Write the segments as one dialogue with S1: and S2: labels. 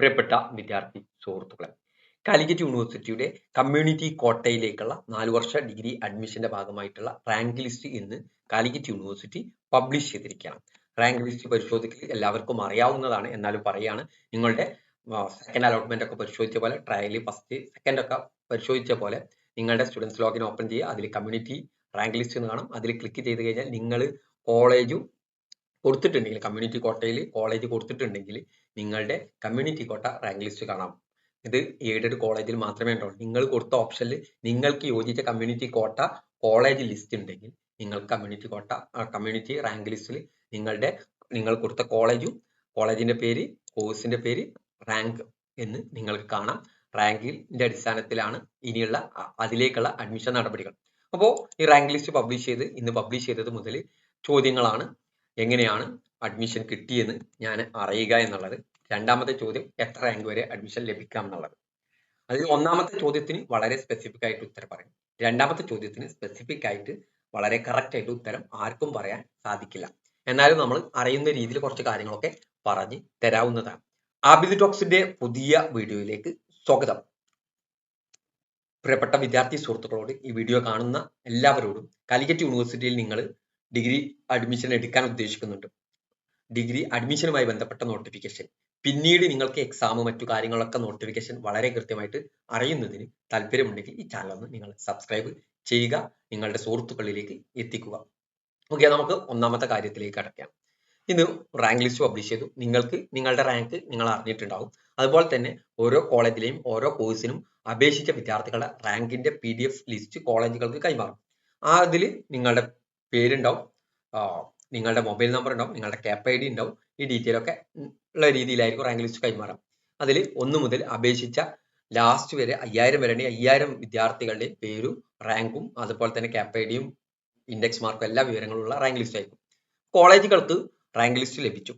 S1: പ്രിയപ്പെട്ട വിദ്യാർത്ഥി സുഹൃത്തുക്കളെ കാലിക്കറ്റ് യൂണിവേഴ്സിറ്റിയുടെ കമ്മ്യൂണിറ്റി കോട്ടയിലേക്കുള്ള നാല് വർഷ ഡിഗ്രി അഡ്മിഷന്റെ ഭാഗമായിട്ടുള്ള റാങ്ക് ലിസ്റ്റ് ഇന്ന് കാലിക്കറ്റ് യൂണിവേഴ്സിറ്റി പബ്ലിഷ് ചെയ്തിരിക്കുകയാണ്. റാങ്ക് ലിസ്റ്റ് പരിശോധിക്കൽ എല്ലാവർക്കും അറിയാവുന്നതാണ്. എന്നാലും പറയാണ് നിങ്ങളുടെ സെക്കൻഡ് അലോട്ട്മെന്റ് ഒക്കെ പരിശോധിച്ച പോലെ ട്രയൽ ഫസ്റ്റ് സെക്കൻഡ് ഒക്കെ പരിശോധിച്ച പോലെ നിങ്ങളുടെ സ്റ്റുഡൻസ് ലോഗിൻ ഓപ്പൺ ചെയ്യുക. അതിൽ കമ്മ്യൂണിറ്റി റാങ്ക് ലിസ്റ്റ് എന്ന് കാണാം. അതിൽ ക്ലിക്ക് ചെയ്ത് കഴിഞ്ഞാൽ നിങ്ങൾ കോളേജും കൊടുത്തിട്ടുണ്ടെങ്കിൽ കമ്മ്യൂണിറ്റി കോട്ടയിൽ കോളേജ് കൊടുത്തിട്ടുണ്ടെങ്കിൽ നിങ്ങളുടെ കമ്മ്യൂണിറ്റി കോട്ട റാങ്ക് ലിസ്റ്റ് കാണാം. ഇത് എയ്ഡഡ് കോളേജിൽ മാത്രമേ ഉണ്ടാവുള്ളൂ. നിങ്ങൾ കൊടുത്ത ഓപ്ഷനിൽ നിങ്ങൾക്ക് യോജിച്ച കമ്മ്യൂണിറ്റി കോട്ട കോളേജ് ലിസ്റ്റ് ഉണ്ടെങ്കിൽ നിങ്ങൾ കമ്മ്യൂണിറ്റി കോട്ട കമ്മ്യൂണിറ്റി റാങ്ക് ലിസ്റ്റിൽ നിങ്ങളുടെ നിങ്ങൾ കൊടുത്ത കോളേജും കോളേജിന്റെ പേര് കോഴ്സിന്റെ പേര് റാങ്ക് എന്ന് നിങ്ങൾക്ക് കാണാം. റാങ്കിന്റെ അടിസ്ഥാനത്തിലാണ് ഇനിയുള്ള അതിലേക്കുള്ള അഡ്മിഷൻ നടപടികൾ. അപ്പോൾ ഈ റാങ്ക് ലിസ്റ്റ് പബ്ലിഷ് ചെയ്ത് ഇന്ന് പബ്ലിഷ് ചെയ്തത് മുതൽ ചോദ്യങ്ങളാണ് എങ്ങനെയാണ് അഡ്മിഷൻ കിട്ടിയെന്ന് ഞാൻ അറിയുക എന്നുള്ളത്. രണ്ടാമത്തെ ചോദ്യം എത്ര റാങ്ക് വരെ അഡ്മിഷൻ ലഭിക്കാം എന്നുള്ളത്. അതിൽ ഒന്നാമത്തെ ചോദ്യത്തിന് വളരെ സ്പെസിഫിക് ആയിട്ട് ഉത്തരം പറയും. രണ്ടാമത്തെ ചോദ്യത്തിന് സ്പെസിഫിക് ആയിട്ട് വളരെ കറക്റ്റ് ആയിട്ട് ഉത്തരം ആർക്കും പറയാൻ സാധിക്കില്ല. എന്നാലും നമ്മൾ അറിയുന്ന രീതിയിൽ കുറച്ച് കാര്യങ്ങളൊക്കെ പറഞ്ഞ് തരാവുന്നതാണ്. ആബിദ് ടോക്സിന്റെ പുതിയ വീഡിയോയിലേക്ക് സ്വാഗതം. പ്രിയപ്പെട്ട വിദ്യാർത്ഥി സുഹൃത്തുക്കളോട് ഈ വീഡിയോ കാണുന്ന എല്ലാവരോടും കാലിക്കറ്റ് യൂണിവേഴ്സിറ്റിയിൽ നിങ്ങൾ ഡിഗ്രി അഡ്മിഷൻ എടുക്കാൻ ഉദ്ദേശിക്കുന്നുണ്ട്. ഡിഗ്രി അഡ്മിഷനുമായി ബന്ധപ്പെട്ട നോട്ടിഫിക്കേഷൻ പിന്നീട് നിങ്ങൾക്ക് എക്സാം മറ്റു കാര്യങ്ങളൊക്കെ നോട്ടിഫിക്കേഷൻ വളരെ കൃത്യമായിട്ട് അറിയുന്നതിന് താല്പര്യമുണ്ടെങ്കിൽ ഈ ചാനൽ ഒന്ന് നിങ്ങൾ സബ്സ്ക്രൈബ് ചെയ്യുക നിങ്ങളുടെ സുഹൃത്തുക്കളിലേക്ക് എത്തിക്കുക. ഓക്കെ നമുക്ക് ഒന്നാമത്തെ കാര്യത്തിലേക്ക് കടക്കാം. ഇന്ന് റാങ്ക് ലിസ്റ്റ് പബ്ലിഷ് ചെയ്തു. നിങ്ങൾക്ക് നിങ്ങളുടെ റാങ്ക് നിങ്ങൾ അറിഞ്ഞിട്ടുണ്ടാവും. അതുപോലെ തന്നെ ഓരോ കോളേജിലെയും ഓരോ കോഴ്സിനും അപേക്ഷിച്ച വിദ്യാർത്ഥികളുടെ റാങ്കിന്റെ പി ലിസ്റ്റ് കോളേജുകൾക്ക് കൈമാറും. ആ അതിൽ നിങ്ങളുടെ പേരുണ്ടാവും. നിങ്ങളുടെ മൊബൈൽ നമ്പർ ഉണ്ടാവും നിങ്ങളുടെ ക്യാപ് ഐ ഡി ഉണ്ടാവും. ഈ ഡീറ്റെയിൽ ഒക്കെ ഉള്ള രീതിയിലായിരിക്കും റാങ്ക് ലിസ്റ്റ് കൈമാറാം. അതിൽ ഒന്ന് മുതൽ അപേക്ഷിച്ച ലാസ്റ്റ് വരെ അയ്യായിരം വരെ അയ്യായിരം വിദ്യാർത്ഥികളുടെ പേരും റാങ്കും അതുപോലെ തന്നെ ക്യാപ് ഐ ഡിയും ഇൻഡെക്സ് മാർക്കും എല്ലാ വിവരങ്ങളും ഉള്ള റാങ്ക് ലിസ്റ്റ് ആയിരിക്കും. കോളേജുകൾക്ക് റാങ്ക് ലിസ്റ്റ് ലഭിച്ചു.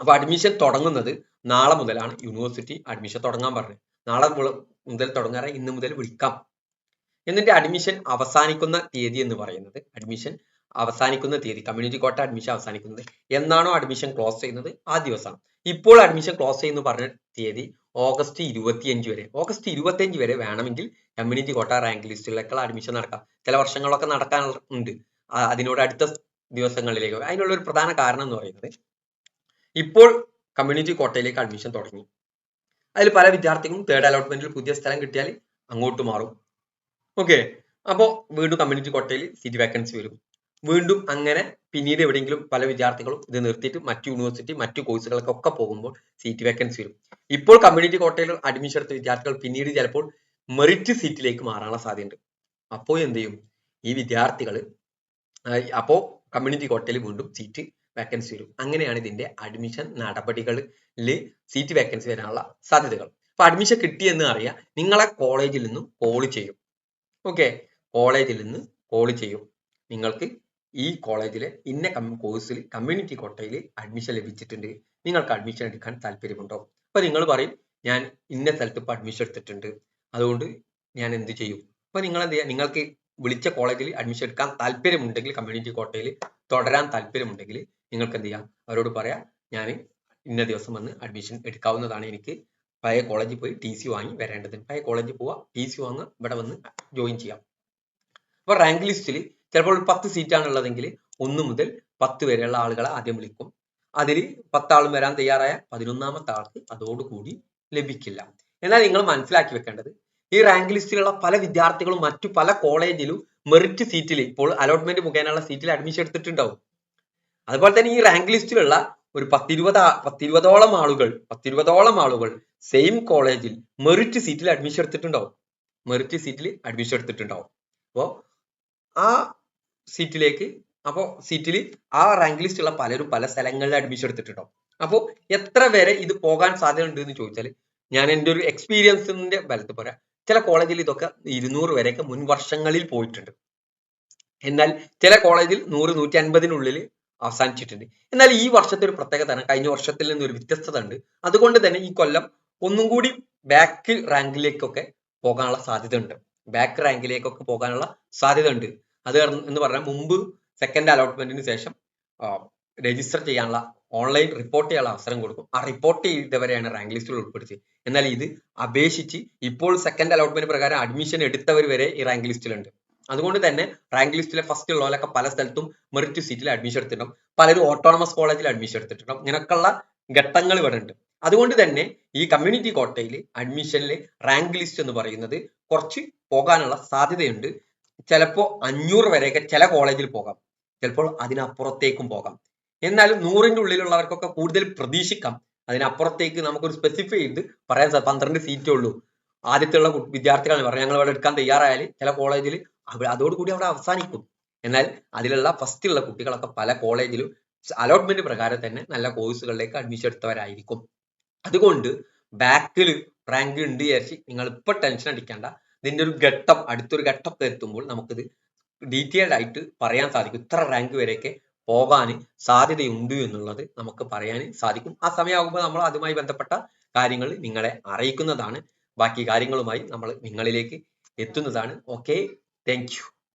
S1: അപ്പൊ അഡ്മിഷൻ തുടങ്ങുന്നത് നാളെ മുതലാണ്. യൂണിവേഴ്സിറ്റി അഡ്മിഷൻ തുടങ്ങാൻ പറഞ്ഞത്. നാളെ മുതൽ തുടങ്ങാറ ഇന്ന് മുതൽ വിളിക്കാം. എന്നിട്ട് അഡ്മിഷൻ അവസാനിക്കുന്ന തീയതി എന്ന് പറയുന്നത്. അഡ്മിഷൻ അവസാനിക്കുന്ന തീയതി കമ്മ്യൂണിറ്റി കോട്ട അഡ്മിഷൻ അവസാനിക്കുന്നത് എന്നാണോ അഡ്മിഷൻ ക്ലോസ് ചെയ്യുന്നത്? ആ ദിവസമാണ് ഇപ്പോൾ അഡ്മിഷൻ ക്ലോസ് ചെയ്യുന്നു പറഞ്ഞ തീയതി ഓഗസ്റ്റ് ഇരുപത്തിയഞ്ച് വരെ. ഓഗസ്റ്റ് ഇരുപത്തിയഞ്ച് വരെ വേണമെങ്കിൽ കമ്മ്യൂണിറ്റി കോട്ട റാങ്ക് ലിസ്റ്റിലേക്കുള്ള അഡ്മിഷൻ നടക്കാം. ചില വർഷങ്ങളൊക്കെ നടക്കാനുണ്ട് അതിനോട് അടുത്ത ദിവസങ്ങളിലേക്ക്. അതിനുള്ള ഒരു പ്രധാന കാരണം എന്ന് പറയുന്നത് ഇപ്പോൾ കമ്മ്യൂണിറ്റി കോട്ടയിലേക്ക് അഡ്മിഷൻ തുടങ്ങി. അതിൽ പല വിദ്യാർത്ഥികളും തേർഡ് അലോട്ട്മെന്റിൽ പുതിയ സ്ഥലം കിട്ടിയാൽ അങ്ങോട്ട് മാറും. ഓക്കെ അപ്പോൾ വീണ്ടും കമ്മ്യൂണിറ്റി കോട്ടയിൽ സീറ്റ് വേക്കൻസി വരും. വീണ്ടും അങ്ങനെ പിന്നീട് എവിടെയെങ്കിലും പല വിദ്യാർത്ഥികളും ഇത് നിർത്തിയിട്ട് മറ്റു യൂണിവേഴ്സിറ്റി മറ്റു കോഴ്സുകൾക്കൊക്കെ പോകുമ്പോൾ സീറ്റ് വേക്കൻസി വരും. ഇപ്പോൾ കമ്മ്യൂണിറ്റി കോട്ടയിൽ അഡ്മിഷൻ എടുത്ത വിദ്യാർത്ഥികൾ പിന്നീട് ചിലപ്പോൾ മെറിറ്റ് സീറ്റിലേക്ക് മാറാനുള്ള സാധ്യതയുണ്ട്. അപ്പോൾ എന്ത് ചെയ്യും? ഈ വിദ്യാർത്ഥികൾ അപ്പോൾ കമ്മ്യൂണിറ്റി കോട്ടയിൽ വീണ്ടും സീറ്റ് വേക്കൻസി വരും. അങ്ങനെയാണ് ഇതിന്റെ അഡ്മിഷൻ നടപടികളിൽ സീറ്റ് വേക്കൻസി വരാനുള്ള സാധ്യതകൾ. അപ്പൊ അഡ്മിഷൻ കിട്ടിയെന്ന് അറിയാം നിങ്ങളെ കോളേജിൽ നിന്നും കോൾ ചെയ്യും. ഓക്കെ കോളേജിൽ നിന്ന് കോൾ ചെയ്യും. നിങ്ങൾക്ക് ഈ കോളേജിലെ ഇന്ന കോഴ്സിൽ കമ്മ്യൂണിറ്റി കോട്ടയിൽ അഡ്മിഷൻ ലഭിച്ചിട്ടുണ്ട്. നിങ്ങൾക്ക് അഡ്മിഷൻ എടുക്കാൻ താല്പര്യമുണ്ടോ? അപ്പൊ നിങ്ങൾ പറയും ഞാൻ ഇന്ന സ്ഥലത്ത് ഇപ്പൊ അഡ്മിഷൻ എടുത്തിട്ടുണ്ട്. അതുകൊണ്ട് ഞാൻ എന്ത് ചെയ്യും? അപ്പൊ നിങ്ങൾ എന്ത് ചെയ്യുക നിങ്ങൾക്ക് വിളിച്ച കോളേജിൽ അഡ്മിഷൻ എടുക്കാൻ താല്പര്യമുണ്ടെങ്കിൽ കമ്മ്യൂണിറ്റി കോട്ടയിൽ തുടരാൻ താല്പര്യമുണ്ടെങ്കിൽ നിങ്ങൾക്ക് എന്ത് ചെയ്യാം? അവരോട് പറയാം ഞാൻ ഇന്ന ദിവസം വന്ന് അഡ്മിഷൻ എടുക്കാവുന്നതാണ് എനിക്ക്. പഴയ കോളേജിൽ പോയി ടി സി വാങ്ങി വരേണ്ടത് പഴയ കോളേജിൽ പോവാ ടി സി വാങ്ങുക ഇവിടെ വന്ന് ജോയിൻ ചെയ്യാം. അപ്പൊ റാങ്ക് ലിസ്റ്റിൽ ചിലപ്പോൾ പത്ത് സീറ്റാണ് ഉള്ളതെങ്കിൽ ഒന്ന് മുതൽ പത്ത് വരെയുള്ള ആളുകളെ ആദ്യം വിളിക്കും. അതിൽ പത്താളും വരാൻ തയ്യാറായ പതിനൊന്നാമത്തെ ആൾക്ക് അതോടുകൂടി ലഭിക്കില്ല. എന്നാൽ നിങ്ങൾ മനസ്സിലാക്കി വെക്കേണ്ടത് ഈ റാങ്ക് ലിസ്റ്റിലുള്ള പല വിദ്യാർത്ഥികളും മറ്റു പല കോളേജിലും മെറിറ്റ് സീറ്റിൽ ഇപ്പോൾ അലോട്ട്മെന്റ് മുഖേനയുള്ള സീറ്റിൽ അഡ്മിഷൻ എടുത്തിട്ടുണ്ടാവും. അതുപോലെ തന്നെ ഈ റാങ്ക് ലിസ്റ്റിലുള്ള ഒരു പത്തിരുപത് പത്തിരുപതോളം ആളുകൾ പത്തിരുപതോളം ആളുകൾ സെയിം കോളേജിൽ മെറിറ്റ് സീറ്റിൽ അഡ്മിഷൻ എടുത്തിട്ടുണ്ടാവും. മെറിറ്റ് സീറ്റിൽ അഡ്മിഷൻ എടുത്തിട്ടുണ്ടാവും. അപ്പോൾ ആ സീറ്റിലേക്ക് അപ്പോൾ സീറ്റിൽ ആ റാങ്ക് ലിസ്റ്റ് ഉള്ള പലരും പല സ്ഥലങ്ങളിൽ അഡ്മിഷൻ എടുത്തിട്ടുണ്ടാവും അപ്പോൾ എത്ര വരെ ഇത് പോകാൻ സാധ്യത ഉണ്ട് എന്ന് ചോദിച്ചാൽ ഞാൻ എന്റെ ഒരു എക്സ്പീരിയൻസിന്റെ ബലത്ത് പറയാം. ചില കോളേജിൽ ഇതൊക്കെ ഇരുന്നൂറ് വരെയൊക്കെ മുൻ വർഷങ്ങളിൽ പോയിട്ടുണ്ട്. എന്നാൽ ചില കോളേജിൽ നൂറ് നൂറ്റി അൻപതിനുള്ളിൽ അവസാനിച്ചിട്ടുണ്ട്. എന്നാൽ ഈ വർഷത്തെ ഒരു പ്രത്യേകത കഴിഞ്ഞ വർഷത്തിൽ നിന്ന് ഒരു വ്യത്യസ്തത ഉണ്ട് അതുകൊണ്ട് തന്നെ ഈ കൊല്ലം ഒന്നും കൂടി ബാക്ക് റാങ്കിലേക്കൊക്കെ പോകാനുള്ള സാധ്യത ഉണ്ട് ബാക്ക് റാങ്കിലേക്കൊക്കെ പോകാനുള്ള സാധ്യത ഉണ്ട് അത് എന്ന് പറഞ്ഞാൽ മുമ്പ് സെക്കൻഡ് അലോട്ട്മെന്റിന് ശേഷം രജിസ്റ്റർ ചെയ്യാനുള്ള ഓൺലൈൻ റിപ്പോർട്ട് ചെയ്യാനുള്ള അവസരം കൊടുക്കും. ആ റിപ്പോർട്ട് ചെയ്തവരെയാണ് റാങ്ക് ലിസ്റ്റിൽ ഉൾപ്പെടുത്തി എന്നാൽ ഇത് അപേക്ഷിച്ച് ഇപ്പോൾ സെക്കൻഡ് അലോട്ട്മെന്റ് പ്രകാരം അഡ്മിഷൻ എടുത്തവർ വരെ ഈ റാങ്ക് ലിസ്റ്റിലുണ്ട് അതുകൊണ്ട് തന്നെ റാങ്ക് ലിസ്റ്റിലെ ഫസ്റ്റ് ഉള്ളവരൊക്കെ പല സ്ഥലത്തും മെറിറ്റ് സീറ്റിൽ അഡ്മിഷൻ എടുത്തിട്ടുണ്ടാവും. പലരും ഓട്ടോണമസ് കോളേജിൽ അഡ്മിഷൻ എടുത്തിട്ടുണ്ടാവും. ഇങ്ങനെയൊക്കെയുള്ള ഘട്ടങ്ങൾ ഇവിടെ ഉണ്ട്. അതുകൊണ്ട് തന്നെ ഈ കമ്മ്യൂണിറ്റി കോട്ടയിൽ അഡ്മിഷനിൽ റാങ്ക് ലിസ്റ്റ് എന്ന് പറയുന്നത് കുറച്ച് പോകാനുള്ള സാധ്യതയുണ്ട്. ചിലപ്പോൾ അഞ്ഞൂറ് വരെയൊക്കെ ചില കോളേജിൽ പോകാം. ചിലപ്പോൾ അതിനപ്പുറത്തേക്കും പോകാം. എന്നാലും നൂറിന്റെ ഉള്ളിലുള്ളവർക്കൊക്കെ കൂടുതൽ പ്രതീക്ഷിക്കാം. അതിനപ്പുറത്തേക്ക് നമുക്കൊരു സ്പെസിഫൈ ചെയ്ത് പറയാൻ സാർ പന്ത്രണ്ട് സീറ്റേ ഉള്ളൂ. ആദ്യത്തെയുള്ള ഉള്ള വിദ്യാർത്ഥികളാണ് പറഞ്ഞത്. ഞങ്ങൾ ഇവിടെ എടുക്കാൻ തയ്യാറായാൽ ചില കോളേജിൽ അതോടുകൂടി അവിടെ അവസാനിക്കും. എന്നാൽ അതിലുള്ള ഫസ്റ്റ് ഉള്ള കുട്ടികളൊക്കെ പല കോളേജിലും അലോട്ട്മെന്റ് പ്രകാരം തന്നെ നല്ല കോഴ്സുകളിലേക്ക് അഡ്മിഷൻ എടുത്തവരായിരിക്കും. അതുകൊണ്ട് ബാക്കിൽ റാങ്ക് ഉണ്ട് വിചാരിച്ച് നിങ്ങൾ ഇപ്പൊ ടെൻഷൻ അടിക്കേണ്ട. ഇതിന്റെ ഒരു ഘട്ടം അടുത്തൊരു ഘട്ടത്തിൽ എത്തുമ്പോൾ നമുക്കിത് ഡീറ്റെയിൽഡ് ആയിട്ട് പറയാൻ സാധിക്കും. ഇത്ര റാങ്ക് വരെയൊക്കെ പോകാൻ സാധ്യതയുണ്ട് എന്നുള്ളത് നമുക്ക് പറയാൻ സാധിക്കും. ആ സമയമാകുമ്പോൾ നമ്മൾ അതുമായി ബന്ധപ്പെട്ട കാര്യങ്ങൾ നിങ്ങളെ അറിയിക്കുന്നതാണ്. ബാക്കി കാര്യങ്ങളുമായി നമ്മൾ നിങ്ങളിലേക്ക് എത്തുന്നതാണ്. Okay thank